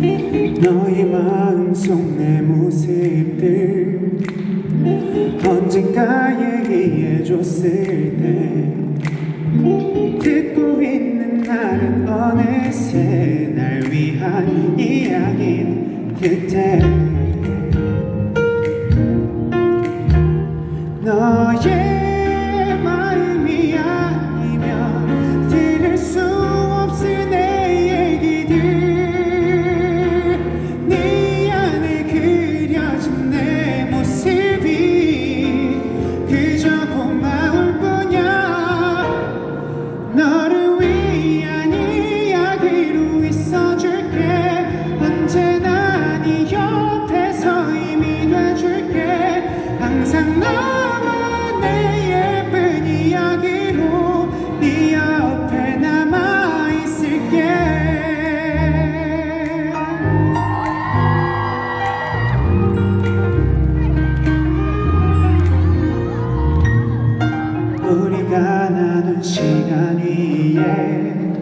너의 마음속 내 모습들 언젠가 얘기해줬을 때 듣고 있는 나는 어느새 날 위한 이야긴 그때 너의 위에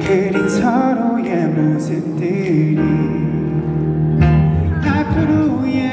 그린 서로의 모습들이 앞으로의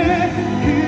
King.